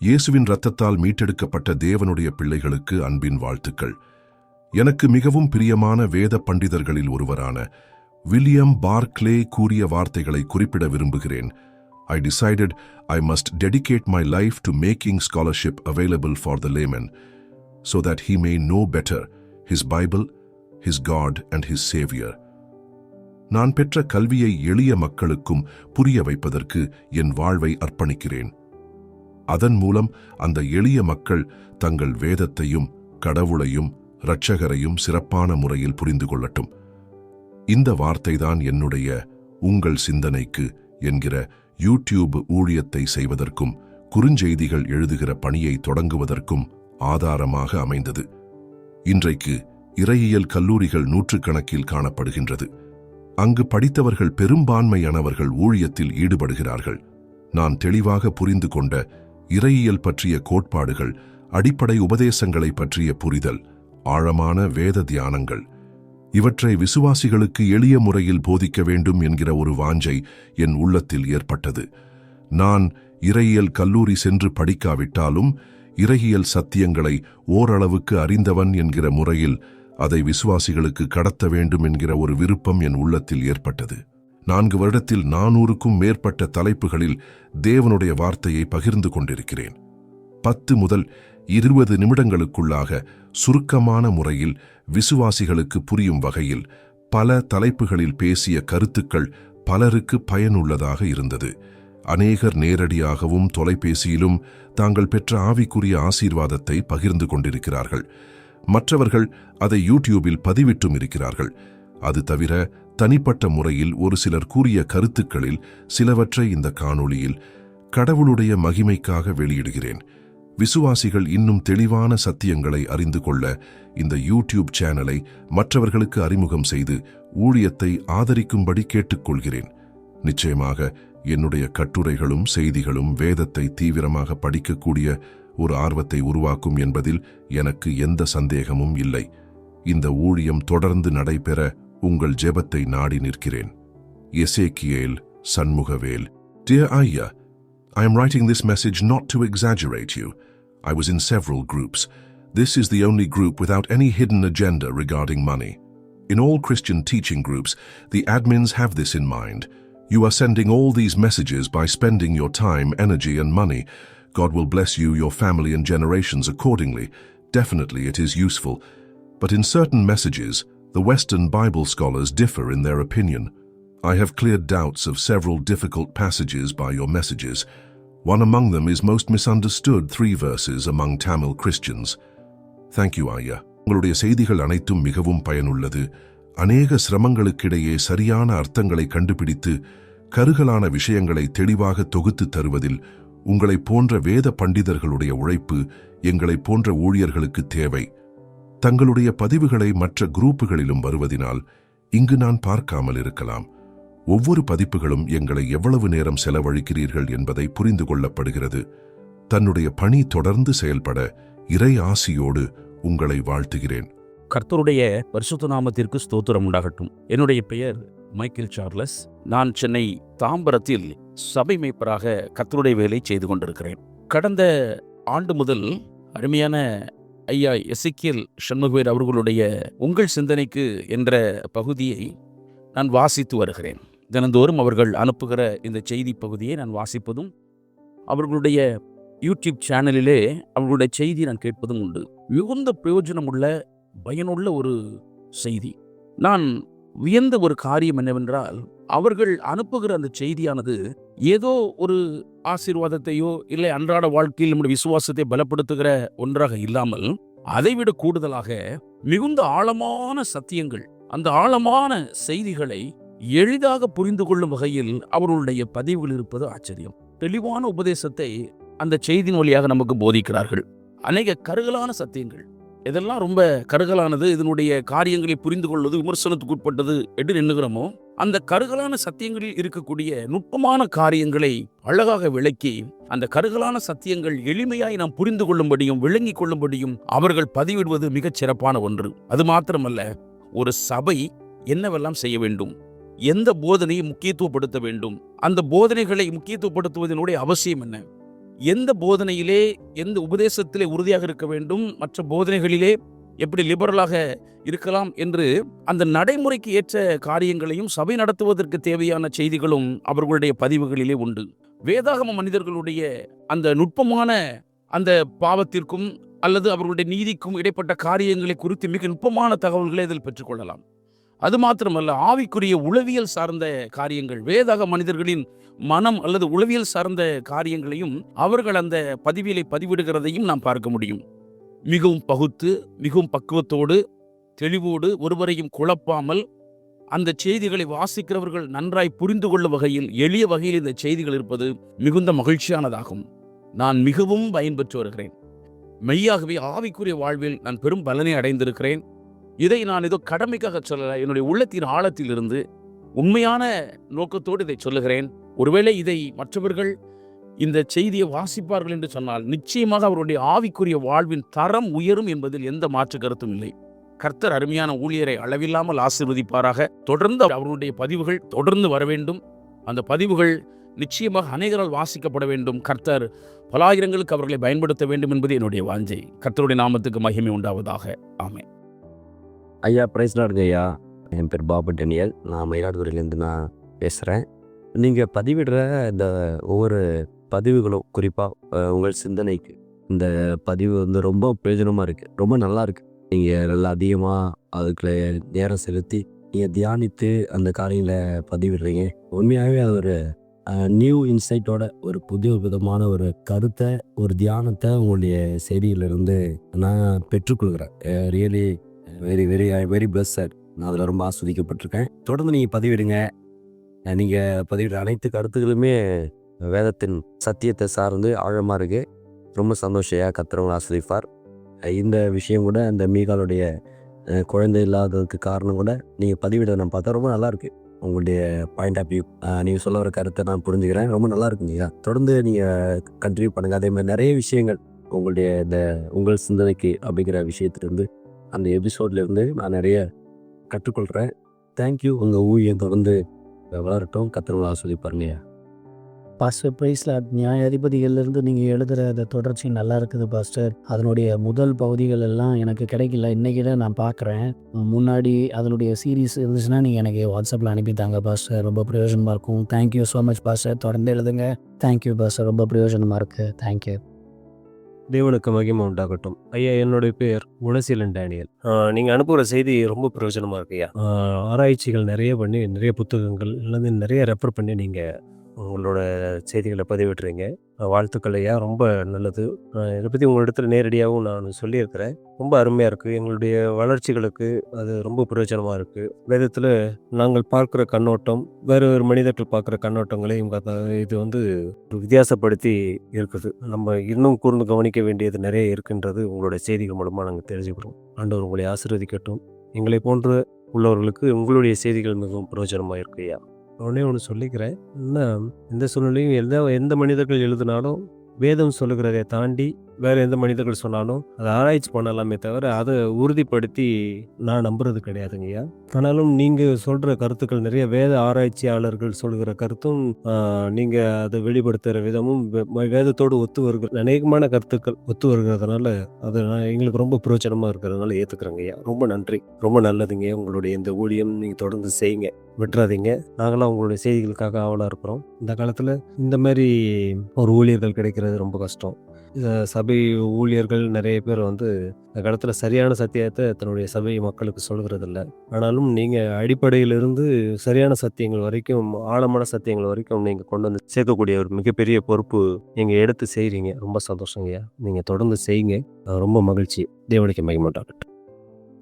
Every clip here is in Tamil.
இயேசுவின் இரத்தத்தால் மீட்டெடுக்கப்பட்ட தேவனுடைய பிள்ளைகளுக்கு அன்பின் வாழ்த்துக்கள். எனக்கு மிகவும் பிரியமான வேத பண்டிதர்களில் ஒருவரான வில்லியம் பார்க்லே கூறிய வார்த்தைகளை குறிப்பிட விரும்புகிறேன். I decided I must dedicate my life to making scholarship available for the layman so that he may know better his Bible his God and his saviour நான் பெற்ற கல்வியை எளிய மக்களுக்கும் புரிய வைப்பதற்கு என் வாழ்வை அர்ப்பணிக்கிறேன். அதன் மூலம் அந்த எளிய மக்கள் தங்கள் வேதத்தையும் கடவுளையும் இரட்சகரையும் சிறப்பான முறையில் புரிந்து கொள்ளட்டும். இந்த வார்த்தைதான் என்னுடைய உங்கள் சிந்தனைக்கு என்கிற யூடியூப் ஊழியத்தை செய்வதற்கும் குறுஞ்செய்திகள் எழுதுகிற பணியை தொடங்குவதற்கும் ஆதாரமாக அமைந்தது. இன்றைக்கு இறையியல் கல்லூரிகள் நூற்றுக்கணக்கில் காணப்படுகின்றது. அங்கு படித்தவர்கள் பெரும்பான்மையானவர்கள் ஊழியத்தில் ஈடுபடுகிறார்கள். நான் தெளிவாக புரிந்து கொண்ட இறையியல் பற்றிய கோட்பாடுகள் அடிப்படை உபதேசங்களை பற்றிய புரிதல் ஆழமான வேத தியானங்கள். இவற்றை விசுவாசிகளுக்கு எளிய முறையில் போதிக்க வேண்டும் என்கிற ஒரு வாஞ்சை என் உள்ளத்தில் ஏற்பட்டது. நான் இறையியல் கல்லூரி சென்று படிக்காவிட்டாலும் இறையியல் சத்தியங்களை ஓரளவுக்கு அறிந்தவன் என்கிற முறையில் அதை விசுவாசிகளுக்கு கடத்த வேண்டும் என்கிற ஒரு விருப்பம் என் உள்ளத்தில் ஏற்பட்டது. நான்கு வருடத்தில் நானூறுக்கும் மேற்பட்ட தலைப்புகளில் தேவனுடைய வார்த்தையை பகிர்ந்து கொண்டிருக்கிறேன். பத்து முதல் இருபது நிமிடங்களுக்குள்ளாக சுருக்கமான முறையில் விசுவாசிகளுக்கு புரியும் வகையில் பல தலைப்புகளில் பேசிய கருத்துக்கள் பலருக்கு பயனுள்ளதாக இருந்தது. அநேகர் நேரடியாகவும் தொலைபேசியிலும் தாங்கள் பெற்ற ஆவிக்குரிய ஆசீர்வாதத்தை பகிர்ந்து கொண்டிருக்கிறார்கள். மற்றவர்கள் அதை யூடியூபில் பதிவிட்டும் இருக்கிறார்கள். அது தவிர தனிப்பட்ட முறையில் ஒரு சிலர் கூறிய கருத்துக்களில் சிலவற்றை இந்த காணொளியில் கடவுளுடைய மகிமைக்காக வெளியிடுகிறேன். விசுவாசிகள் இன்னும் தெளிவான சத்தியங்களை அறிந்து கொள்ள இந்த யூடியூப் சேனலை மற்றவர்களுக்கு அறிமுகம் செய்து ஊழியத்தை ஆதரிக்கும்படி கேட்டுக்கொள்கிறேன். நிச்சயமாக என்னுடைய கட்டுரைகளும் செய்திகளும் வேதத்தை தீவிரமாக படிக்கக்கூடிய ஒரு ஆர்வத்தை உருவாக்கும் என்பதில் எனக்கு எந்த சந்தேகமும் இல்லை. இந்த ஊழியம் தொடர்ந்து நடைபெற உங்கள் ஜெபத்தை நாடி நிற்கிறேன் எசேக்கியேல் Shanmugavel Dear Aya, I am writing this message not to exaggerate you. I was in several groups. This is the only group without any hidden agenda regarding money. In all Christian teaching groups, the admins have this in mind. You are sending all these messages by spending your time, energy, and money. God will bless you, your family, and generations accordingly. Definitely it is useful. But in certain messages, the Western Bible scholars differ in their opinion. I have cleared doubts of several difficult passages by your messages. One among them is most misunderstood three verses among Tamil Christians. Thank you, Aya. உங்களுடைய செய்திகள் அனைத்தும் மிகவும் பயனுள்ளது அநேக சிரமங்களுக்கிடையே சரியான அர்த்தங்களை கண்டுபிடித்து கருகலான விஷயங்களை தெளிவாக தொகுத்து தருவதில் உங்களைப் போன்ற வேத பண்டிதர்களுடைய உழைப்பு எங்களைப் போன்ற ஊழியர்களுக்கு தேவை தங்களுடைய பதிவுகளை மற்ற குரூப்புகளிலும் வருவதினால் இங்கு நான் பார்க்காமல் இருக்கலாம். ஒவ்வொரு பதிப்புகளும் எங்களை எவ்வளவு நேரம் செலவழிக்கிறீர்கள் என்பதை புரிந்து கொள்ளப்படுகிறது. தன்னுடைய பணி தொடர்ந்து செயல்பட இறை ஆசியோடு உங்களை வாழ்த்துகிறேன். கர்த்தருடைய பரிசுத்த நாமத்திற்கு ஸ்தோத்திரம் உண்டாகட்டும். என்னுடைய பெயர் மைக்கேல் சார்லஸ். நான் சென்னை தாம்பரத்தில் சபை மேய்ப்பராக கர்த்தருடைய வேலை செய்து கொண்டிருக்கிறேன். கடந்த ஆண்டு முதல் அருமையான ஐயா எசிக்கியல் சண்முகவேர் அவர்களுடைய உங்கள் சிந்தனைக்கு என்ற பகுதியை நான் வாசித்து வருகிறேன். தினந்தோறும் அவர்கள் அனுப்புகிற இந்த செய்தி பகுதியை நான் வாசிப்பதும் அவர்களுடைய யூடியூப் சேனலிலே அவர்களுடைய செய்தி நான் கேட்பதும் உண்டு. மிகுந்த பிரயோஜனமுள்ள பயனுள்ள ஒரு செய்தி. நான் வியந்த ஒரு காரியம் என்னவென்றால் அவர்கள் அனுப்புகிற அந்த செய்தியானது ஏதோ ஒரு ஆசீர்வாதத்தையோ இல்லை அன்றாட வாழ்க்கையில் நம்முடைய விசுவாசத்தை பலப்படுத்துகிற ஒன்றாக இல்லாமல் அதைவிட கூடுதலாக மிகுந்த ஆழமான சத்தியங்கள் அந்த ஆழமான செய்திகளை எளிதாக புரிந்து கொள்ளும் வகையில் அவர்களுடைய பதிவுகள் இருப்பது ஆச்சரியம். தெளிவான உபதேசத்தை அந்த செய்தியின் வழியாக நமக்கு போதிக்கிறார்கள். அநேக கருகலான சத்தியங்கள். இதெல்லாம் ரொம்ப கருகலானது இதனுடைய காரியங்களை புரிந்து கொள்வது விமர்சனத்துக்கு உட்பட்டது என்று எண்ணுகிறோமோ அந்த கருகலான சத்தியங்களில் இருக்கக்கூடிய நுட்பமான காரியங்களை அழகாக விளக்கி அந்த கருகலான சத்தியங்கள் எளிமையாய் நாம் புரிந்து கொள்ளும்படியும் விளங்கிக் கொள்ளும்படியும் அவர்கள் பதிவிடுவது மிகச் சிறப்பான ஒன்று. அது மாத்திரமல்ல ஒரு சபை என்னவெல்லாம் செய்ய வேண்டும் எந்த போதனையை முக்கியத்துவப்படுத்த வேண்டும் அந்த போதனைகளை முக்கியத்துவப்படுத்துவதனுடைய அவசியம் என்ன எந்த போதனையிலே எந்த உபதேசத்திலே உறுதியாக இருக்க வேண்டும் மற்ற போதனைகளிலே எப்படி லிபரலாக இருக்கலாம் என்று அந்த நடைமுறைக்கு ஏற்ற காரியங்களையும் சபை நடத்துவதற்கு தேவையான செய்திகளும் அவர்களுடைய பதிவுகளிலே உண்டு. வேதாகம மனிதர்களுடைய அந்த நுட்பமான அந்த பாவத்திற்கும் அல்லது அவர்களுடைய நீதிக்கும் இடைப்பட்ட காரியங்களை குறித்து மிக நுட்பமான தகவல்களை இதில் பெற்றுக்கொள்ளலாம். அது மாத்திரமல்ல ஆவிக்குரிய உளவியல் சார்ந்த காரியங்கள் வேதாக மனிதர்களின் மனம் அல்லது உளவியல் சார்ந்த காரியங்களையும் அவர்கள் அந்த பதிவியலை பதிவிடுகிறதையும் நாம் பார்க்க முடியும். மிகவும் பகுத்து மிகவும் பக்குவத்தோடு தெளிவோடு ஒருவரையும் குழப்பாமல் அந்த செய்திகளை வாசிக்கிறவர்கள் நன்றாய் புரிந்து கொள்ளும் வகையில் எளிய வகையில் இந்த செய்திகள் இருப்பது மிகுந்த மகிழ்ச்சியானதாகும். நான் மிகவும் பயன்பெற்று வருகிறேன். மெய்யாகவே ஆவிக்குரிய வாழ்வில் நான் பெரும் பலனை அடைந்திருக்கிறேன். இதை நான் ஏதோ கடமைக்காக சொல்லல என்னுடைய உள்ளத்தின் ஆழத்தில் இருந்து உண்மையான நோக்கத்தோடு இதை சொல்லுகிறேன். ஒருவேளை இதை மற்றவர்கள் இந்த செய்தியை வாசிப்பார்கள் என்று சொன்னால் நிச்சயமாக அவருடைய ஆவிக்குரிய வாழ்வின் தரம் உயரும் என்பதில் எந்த மாற்று கருத்தும் இல்லை. கர்த்தர் அருமையான ஊழியரை அளவில்லாமல் ஆசீர்வதிப்பாராக. தொடர்ந்து அவருடைய பதிவுகள் தொடர்ந்து வர வேண்டும். அந்த பதிவுகள் நிச்சயமாக அநேகரால் வாசிக்கப்பட வேண்டும். கர்த்தர் பலாயிரங்களுக்கு அவர்களை பயன்படுத்த வேண்டும் என்பது என்னுடைய வாஞ்சை. கர்த்தருடைய நாமத்துக்கு மகிமை உண்டாவதாக. ஆமே ஐயா பிரைஸ் லார்டுங்க ஐயா. என் பேர் பாபு டேனியல். நான் மயிலாடுதுறையிலேருந்து நான் பேசுகிறேன் நீங்கள் பதிவிடுற இந்த ஒவ்வொரு பதிவுகளும் குறிப்பாக உங்கள் சிந்தனைக்கு. இந்த பதிவு வந்து ரொம்ப பிரயோஜனமாக இருக்குது ரொம்ப நல்லா இருக்குது நீங்கள் நல்லா அதிகமாக அதுக்குள்ள நேரம் செலுத்தி நீங்கள் தியானித்து அந்த காரியங்களை பதிவிடுறீங்க. உண்மையாகவே அது ஒரு நியூ இன்சைட்டோட ஒரு புதிய விதமான ஒரு கருத்தை ஒரு தியானத்தை உங்களுடைய செய்தியிலிருந்து நான் பெற்றுக்கொள்கிறேன். Really very very I very blessed நான் அதில் ரொம்ப ஆஸ்வதிக்கப்பட்டிருக்கேன். தொடர்ந்து நீங்கள் பதிவிடுங்க. நீங்கள் பதிவிடுற அனைத்து கருத்துக்களுமே வேதத்தின் சத்தியத்தை சார்ந்து ஆழமாக இருக்குது ரொம்ப சந்தோஷையாக கத்துறவங்க ஆசிரிப்பார் இந்த விஷயம் கூட அந்த மீகாலுடைய குழந்தை இல்லாததுக்கு காரணம் கூட நீங்கள் பதிவிட நான் பார்த்தா ரொம்ப நல்லாயிருக்கு உங்களுடைய பாயிண்ட் ஆஃப் வியூ நீங்கள் சொல்ல வர கருத்தை நான் புரிஞ்சுக்கிறேன். ரொம்ப நல்லா இருக்குங்கய்யா தொடர்ந்து நீங்கள் கண்டினியூ பண்ணுங்கள் அதே மாதிரி நிறைய விஷயங்கள் உங்களுடைய இந்த உங்கள் சிந்தனைக்கு அப்படிங்கிற விஷயத்துலேருந்து அந்த எபிசோட்லேருந்து நான் நிறைய கற்றுக்கொள்கிறேன் தேங்க்யூ உங்கள் ஊழியம் தொடர்ந்து வளரட்டும். கத்திரவங்களா சொல்லி பாருங்கய்யா பாஸ்டர் பிரைஸ்ல நியாயாதிபதிகள்லேருந்து நீங்கள் எழுதுகிற அந்த தொடர்ச்சி நல்லா இருக்குது பாஸ்டர் அதனுடைய முதல் பகுதிகள் எல்லாம் எனக்கு கிடைக்கல. இன்றைக்கி தான் நான் பார்க்குறேன். முன்னாடி அதனுடைய சீரீஸ் இருந்துச்சுன்னா நீங்கள் எனக்கு வாட்ஸ்அப்பில் அனுப்பித்தாங்க பாஸ்டர் ரொம்ப பிரயோஜனமாக இருக்கும். தேங்க்யூ ஸோ மச் பாஸ்டர் தொடர்ந்து எழுதுங்க. தேங்க்யூ பாஸ்டர் ரொம்ப பிரயோஜனமாக இருக்குது தேங்க்யூ தேவனுக்கு மகிமை உண்டாகட்டும். ஐயா என்னுடைய பேர் குணசீலன் டேனியல். நீங்கள் அனுப்புகிற செய்தி ரொம்ப பிரயோஜனமாக இருக்கு ஐயா. ஆராய்ச்சிகள் நிறைய பண்ணி நிறைய புத்தகங்கள் இல்லது நிறைய ரெஃபர் பண்ணி நீங்கள் உங்களோட செய்திகளை பதிவிடுறீங்க வாழ்த்துக்கள் ஐயா. ரொம்ப நல்லது. இதை பற்றி உங்களிடத்தில் நேரடியாகவும் நான் சொல்லியிருக்கிறேன். ரொம்ப அருமையாக இருக்குது எங்களுடைய வளர்ச்சிகளுக்கு அது ரொம்ப பிரயோஜனமாக இருக்குது வேதத்தில் நாங்கள் பார்க்குற கண்ணோட்டம் வேறு ஒரு மனிதர்கள் பார்க்குற கண்ணோட்டங்களையும் பார்த்தா இது வந்து ஒரு வித்தியாசப்படுத்தி இருக்குது. நம்ம இன்னும் கூர்ந்து கவனிக்க வேண்டியது நிறைய இருக்கின்றது உங்களுடைய செய்திகள் மூலமாக நாங்கள் தெரிஞ்சுக்கிறோம். ஆண்டவர் உங்களை ஆசீர்வதிக்கட்டும். எங்களை போன்ற உள்ளவர்களுக்கு உங்களுடைய செய்திகள் மிகவும் பிரயோஜனமாக இருக்கு ஐயா. உடனே ஒன்று சொல்லிக்கிறேன். என்ன? எந்த சூழ்நிலையும் எந்த எந்த மனிதர்கள் எழுதினாலும் வேதம் சொல்லுகிறதை தாண்டி வேறு எந்த மனிதர்கள் சொன்னாலும் அதை ஆராய்ச்சி பண்ணலாமே தவிர அதை உறுதிப்படுத்தி நான் நம்புறது கிடையாதுங்கய்யா ஆனாலும் நீங்கள் சொல்கிற கருத்துக்கள் நிறைய வேத ஆராய்ச்சியாளர்கள் சொல்கிற கருத்தும் நீங்கள் அதை வெளிப்படுத்துகிற விதமும் வே- வேதத்தோடு ஒத்து வருகிற அநேகமான கருத்துக்கள் ஒத்து வருகிறதுனால அது நான் எங்களுக்கு ரொம்ப பிரயோஜனமாக இருக்கிறதுனால ஏற்றுக்கிறேங்க ஐயா. ரொம்ப நன்றி. ரொம்ப நல்லதுங்க உங்களுடைய இந்த ஊழியம் நீங்கள் தொடர்ந்து செய்யுங்க. விட்டுறாதீங்க. நாங்களாம் உங்களுடைய செய்திகளுக்காக ஆவலாக இருக்கிறோம். இந்த காலத்தில் இந்த மாதிரி ஒரு ஊழியர்கள் கிடைக்கிறது ரொம்ப கஷ்டம். சபை ஊழியர்கள் நிறைய பேர் வந்து இந்த காலத்தில் சரியான சத்தியத்தை தன்னுடைய சபை மக்களுக்கு சொல்கிறதில்ல ஆனாலும் நீங்கள் அடிப்படையிலிருந்து சரியான சத்தியங்கள் வரைக்கும் ஆழமான சத்தியங்கள் வரைக்கும் நீங்கள் கொண்டு வந்து சேர்க்கக்கூடிய ஒரு மிகப்பெரிய பொறுப்பு நீங்கள் எடுத்து செய்கிறீங்க ரொம்ப சந்தோஷங்கய்யா நீங்கள் தொடர்ந்து செய்யுங்க. ரொம்ப மகிழ்ச்சி. தேவனுக்கு மகிமட்டாகட்டும்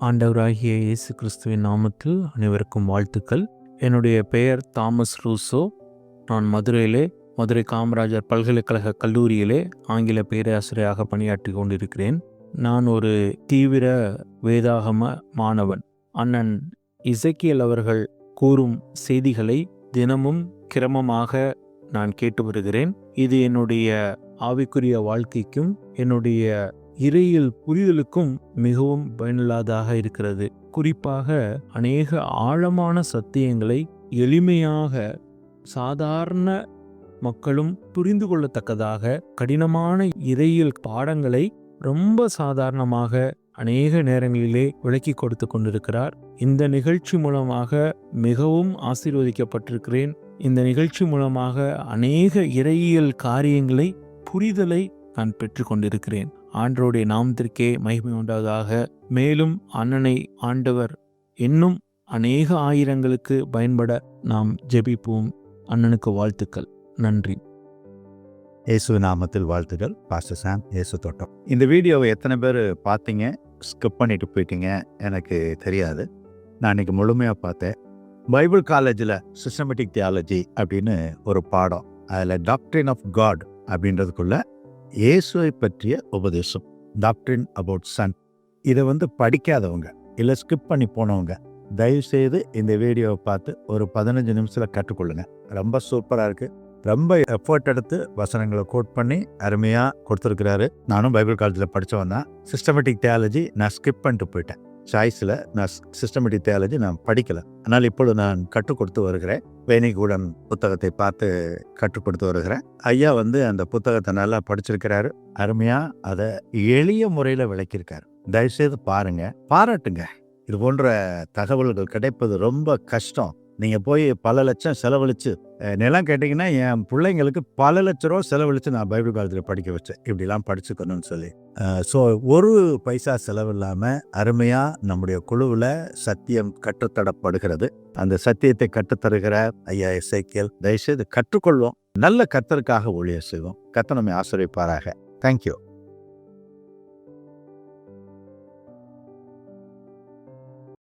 ஆண்டவராகிய இயேசு கிறிஸ்துவின் நாமத்தில் அனைவருக்கும் வாழ்த்துக்கள். என்னுடைய பெயர் தாமஸ் ரூசோ. நான் மதுரையிலே மதுரை காமராஜர் பல்கலைக்கழக கல்லூரியிலே ஆங்கில பேராசிரியராக பணியாற்றி கொண்டிருக்கிறேன். நான் ஒரு தீவிர வேதாகம மாணவன். அண்ணன் இசக்கியல் அவர்கள் கூறும் செய்திகளை தினமும் கிரமமாக நான் கேட்டு வருகிறேன். இது என்னுடைய ஆவிக்குரிய வாழ்க்கைக்கும் என்னுடைய இறையில் புரிதலுக்கும் மிகவும் பயனுள்ளதாக இருக்கிறது. குறிப்பாக அநேக ஆழமான சத்தியங்களை எளிமையாக சாதாரண மக்களும் புரிந்து கொள்ளத்தக்கதாக கடினமான இறையியல் பாடங்களை ரொம்ப சாதாரணமாக அநேக நேரங்களிலே விளக்கி கொடுத்து கொண்டிருக்கிறார். இந்த நிகழ்ச்சி மூலமாக மிகவும் ஆசீர்வதிக்கப்பட்டிருக்கிறேன். இந்த நிகழ்ச்சி மூலமாக அநேக இறையியல் காரியங்களை புரிதலை நான் பெற்றுக்கொண்டிருக்கிறேன் ஆண்டவருடைய நாமத்திற்கே மகிமை உண்டாவதாக. மேலும் அண்ணனை ஆண்டவர் இன்னும் அநேக ஆயிரங்களுக்கு பயன்பட நாம் ஜெபிப்போம். அண்ணனுக்கு வாழ்த்துக்கள். நன்றி. இயேசு நாமத்தில் வாழ்த்துக்கள் பாஸ்டர் சாம் இயேசு தோட்டம். இந்த வீடியோவை எத்தனை பேர் பார்த்தீங்க? ஸ்கிப் பண்ணிட்டு போயிட்டீங்க எனக்கு தெரியாது. நான் இன்னைக்கு முழுமையாக பார்த்தேன். பைபிள் காலேஜில் சிஸ்டமேட்டிக் தியாலஜி அப்படின்னு ஒரு பாடம். அதில் டாக்டரின் ஆஃப் காட் அப்படின்றதுக்குள்ள இயேசுவை பற்றிய உபதேசம். டாக்டரின் அபவுட் சன் இதை வந்து படிக்காதவங்க இல்லை ஸ்கிப் பண்ணி போனவங்க தயவுசெய்து இந்த வீடியோவை பார்த்து ஒரு பதினஞ்சு நிமிஷத்தில் கற்றுக்கொள்ளுங்க. ரொம்ப சூப்பராக இருக்குது ரொம்ப எஃபர்ட் எடுத்து வசனங்களை கோட் பண்ணி அருமையாக கொடுத்துருக்கிறாரு. நானும் பைபிள் காலேஜில் படித்தவன் தான். சிஸ்டமேட்டிக் தியாலஜி நான் ஸ்கிப் பண்ணிட்டு போயிட்டேன். சாய்ஸில் நான் சிஸ்டமேட்டிக் தியாலஜி நான் படிக்கலை. ஆனால் இப்பொழுது நான் கற்றுக் கொடுத்து வருகிறேன். வேணிகூடன் புத்தகத்தை பார்த்து கற்றுக் கொடுத்து வருகிறேன். ஐயா வந்து அந்த புத்தகத்தை நல்லா படிச்சிருக்கிறாரு. அருமையாக அதை எளிய முறையில் விளக்கியிருக்காரு. தயவுசெய்து பாருங்கள் பாராட்டுங்க. இது போன்ற தகவல்கள் கிடைப்பது ரொம்ப கஷ்டம். நீங்கள் போய் பல லட்சம் செலவழித்து என்னெல்லாம் நிலம் கேட்டிங்கன்னா என் பிள்ளைங்களுக்கு பல லட்ச ரூபா செலவழித்து நான் பைபிள் காலத்தில் படிக்க வச்சேன். இப்படிலாம் படிச்சுக்கணும்னு சொல்லி. ஸோ ஒரு பைசா செலவு இல்லாமல் அருமையாக நம்முடைய குழுவில் சத்தியம் கற்றுத்தரப்படுகிறது. அந்த சத்தியத்தை கற்றுத்தருகிற ஐயா இசைக்கியல் தயவுசெய்து கற்றுக்கொள்வோம். நல்ல கத்தருக்காக ஊழியர் செய்வோம். கத்த நம்மை ஆசிரியப்பாராக தேங்க்யூ